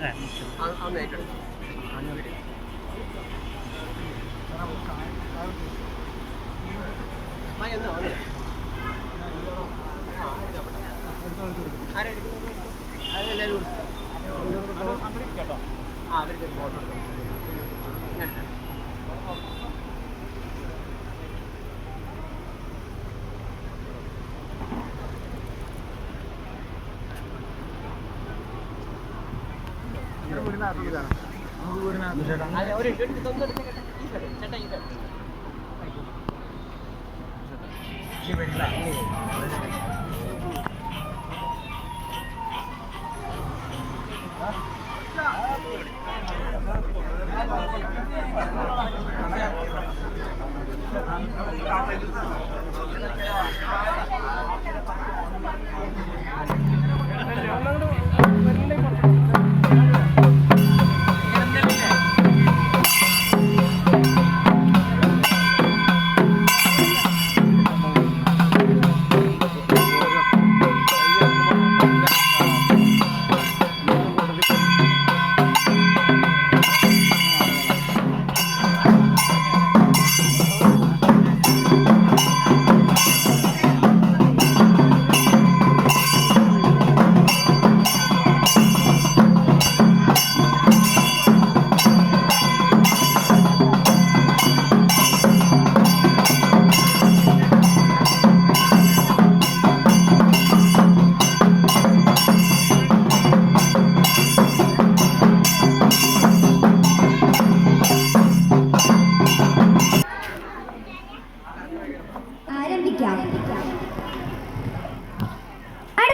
അന്ന് ഏറ്റെടുക്കും ആ അവർക്ക് ഫോട്ടോ എടുക്കാം ആരംഭിക്കാം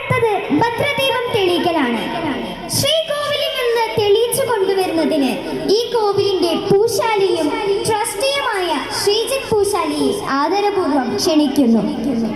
അടുത്തത് ഭദ്രദീപം തെളിയിക്കലാണ്. ശ്രീകോവിലിൽ നിന്ന് തെളിയിച്ചു കൊണ്ടുവരുന്നതിന് ഈ കോവിലിന്റെ പൂശാലിയും ട്രസ്റ്റിയുമായ ശ്രീജിത് പൂശാലിയെ ആദരപൂർവം ക്ഷണിക്കുന്നു. ഇല്ലേ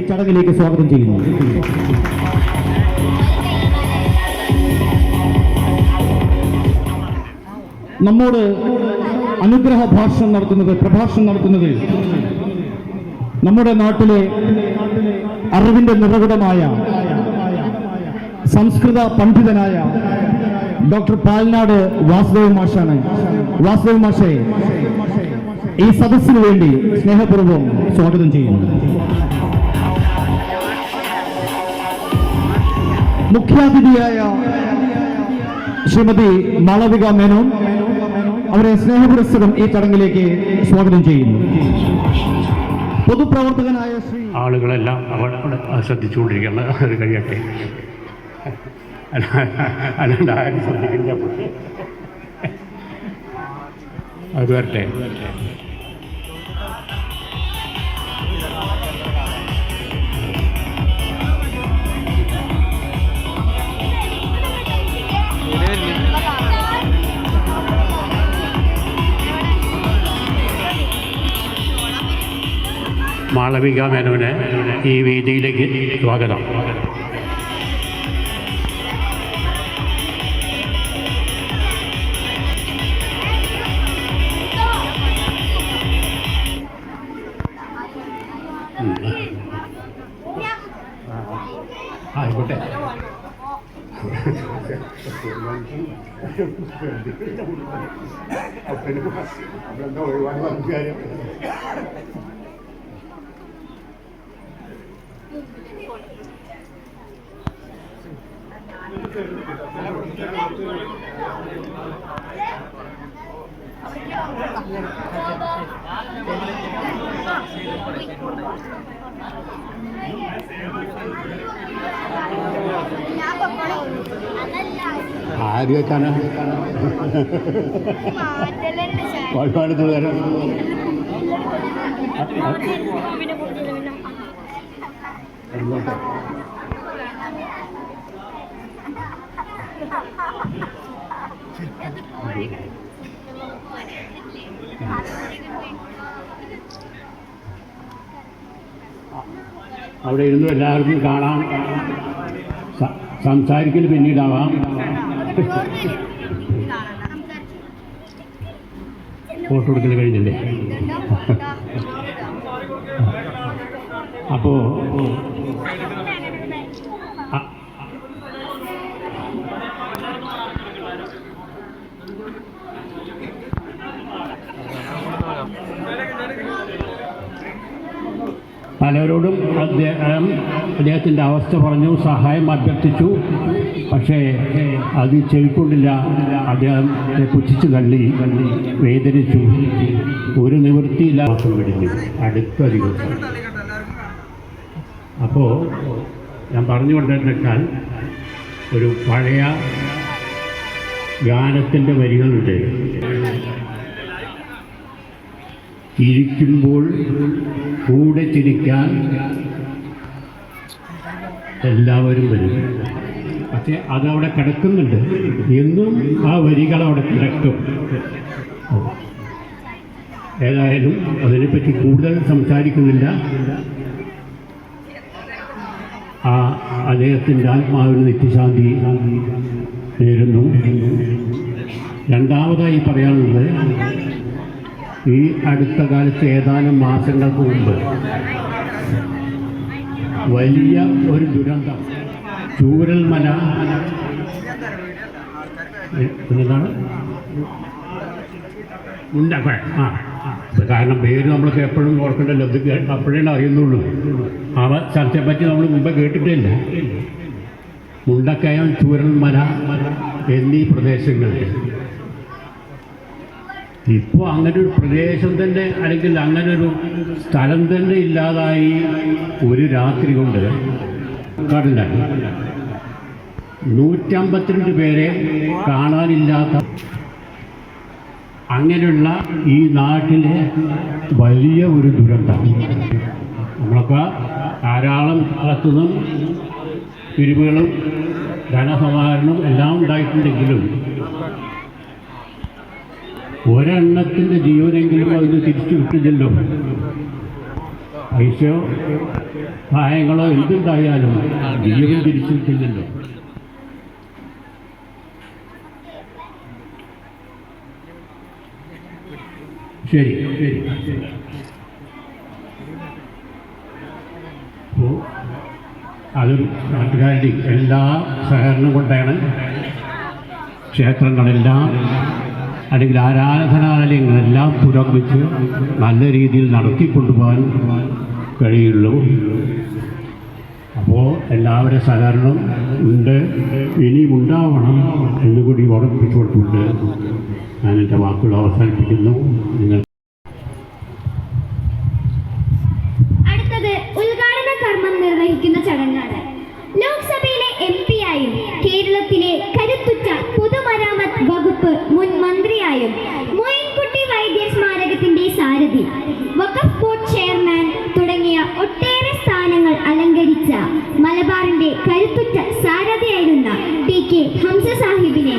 ഈ ചടങ്ങിലേക്ക് സ്വാഗതം ചെയ്യുന്നു. നമ്മോട് അനുഗ്രഹ ഭാഷണം നടത്തുന്നത് പ്രഭാഷണം നടത്തുന്നത് നമ്മുടെ നാട്ടിലെ അറിവിന്റെ നിറകുടമായ സംസ്കൃത പണ്ഡിതനായ ഡോക്ടർ പാൽനാട് വാസുദേവ് മാഷാണ്. വാസുദേവ് മാഷെ ഈ സദസ്സിനു വേണ്ടി സ്നേഹപൂർവം സ്വാഗതം ചെയ്യുന്നു. മുഖ്യാതിഥിയായ ശ്രീമതി മാളവിക മേനോൻ അവരെ സ്നേഹപുരസ്സരം ഈ ചടങ്ങിലേക്ക് സ്വാഗതം ചെയ്യുന്നു. പൊതുപ്രവർത്തകനായ ശ്രീ ആളുകളെല്ലാം അവർ അവിടെ ശ്രദ്ധിച്ചുകൊണ്ടിരിക്കണം അത് കഴിയട്ടെ അല്ല- അല്ലാണ്ട് ആരും അത് വരട്ടെ. മാളവിക മേനോനെ ഈ വേദിയിലേക്ക് സ്വാഗതം. ആയിക്കോട്ടെ. ആര് വെക്കാനാ ഒരുപാട് തരാം അങ്ങോട്ട് അവിടെ ഇരുന്ന് എല്ലാവർക്കും കാണാം. സംസാരിക്കൽ പിന്നീടാവാം. ഫോട്ടോ എടുക്കൽ കഴിഞ്ഞില്ലേ? അപ്പോൾ പലരോടും അദ്ദേഹം അദ്ദേഹത്തിന്റെ അവസ്ഥ പറഞ്ഞു സഹായം അഭ്യർത്ഥിച്ചു. പക്ഷേ അത് ചെവിക്കൊണ്ടില്ല അദ്ദേഹത്തെ പുച്ഛിച്ചു തള്ളി വേദനിച്ചു. ഒരു നിവൃത്തിയില്ല മാസം കഴിഞ്ഞു അടുത്ത ദിവസം. അപ്പോൾ ഞാൻ പറഞ്ഞു കൊണ്ടിരുന്നാൽ ഒരു പഴയ ഗാനത്തിന്റെ വരികളുണ്ട്. ചിരിക്കുമ്പോൾ കൂടെ ചിരിക്കാൻ എല്ലാവരും വരും. പക്ഷെ അതവിടെ കിടക്കുന്നുണ്ട്. എന്നും ആ വരികൾ അവിടെ കിടക്കും. ഏതായാലും അതിനെപ്പറ്റി കൂടുതൽ സംസാരിക്കുന്നില്ല. ആ അദ്ദേഹത്തിന്റെ ആത്മാവിന് നിത്യശാന്തി നേരുന്നു. രണ്ടാമതായി പറയാനുള്ളത് ഈ അടുത്ത കാലത്ത് ഏതാനും മാസങ്ങൾക്ക് മുമ്പ് വലിയ ഒരു ദുരന്തം. ചൂരൽമല എന്താണ്? മുണ്ടക്കഴ ആ കാരണം പേര് നമ്മൾക്ക് എപ്പോഴും ഓർക്കണ്ടല്ലോ. ഇത് അപ്പോഴേ അറിയുന്നുള്ളൂ. അവ ചർച്ചയെ പറ്റി നമ്മൾ മുമ്പ് കേട്ടിട്ടില്ല. മുണ്ടക്കയം ചൂരൽമല എന്നീ പ്രദേശങ്ങളിൽ. ഇപ്പോൾ അങ്ങനെ ഒരു പ്രദേശം തന്നെ അല്ലെങ്കിൽ അങ്ങനെ ഒരു സ്ഥലം തന്നെ ഇല്ലാതായി ഒരു രാത്രി കൊണ്ട് കാടില്ലായി നൂറ്റമ്പത്തിരണ്ട് പേരെ കാണാനില്ലാത്ത അങ്ങനെയുള്ള ഈ നാട്ടിലെ വലിയ ഒരു ദുരന്തം. നമ്മളൊക്കെ ധാരാളം സ്ഥലത്തുനിന്നും പിരിവുകളും ധനസമാഹരണവും എല്ലാം ഉണ്ടായിട്ടുണ്ടെങ്കിലും ഒരെണ്ണത്തിന്റെ ജീവനെങ്കിലും അതിന് തിരിച്ചു കിട്ടില്ലല്ലോ. പൈസയോ സഹായങ്ങളോ എന്തുണ്ടായാലും ജീവൻ തിരിച്ചു കിട്ടില്ലല്ലോ. ശരി ശരി. അതൊരു നാട്ടുകാരുടെ എല്ലാ സഹകരണം കൊണ്ടാണ് ക്ഷേത്രങ്ങളെല്ലാം അല്ലെങ്കിൽ ആരാധനാലയങ്ങളെല്ലാം പുരോഗമിച്ച് നല്ല രീതിയിൽ നടത്തിക്കൊണ്ടുപോകാൻ കഴിയുള്ളൂ. അപ്പോൾ എല്ലാവരുടെ സഹകരണം ഉണ്ട്. ഇനിയും ഉണ്ടാവണം എന്നുകൂടി ഓർമ്മിപ്പിച്ചുകൊണ്ടുണ്ട് ഞാൻ എന്റെ വാക്കുകൾ അവസാനിപ്പിക്കുന്നു. നിങ്ങൾ അടുത്തത് ചടങ്ങാണ്. ലോക്സഭയിലെ എം കേരളത്തിലെ മുൻ മന്ത്രിയായും മോയിൻകുട്ടി വൈദ്യ സ്മാരകത്തിന്റെ സാരഥി വഖഫ് ബോർഡ് ചെയർമാൻ തുടങ്ങിയ ഒട്ടേറെ സ്ഥാനങ്ങൾ അലങ്കരിച്ച മലബാറിന്റെ കരുത്തുറ്റ സാരഥിയായിരുന്ന ടി കെ ഹംസ സാഹിബിനെ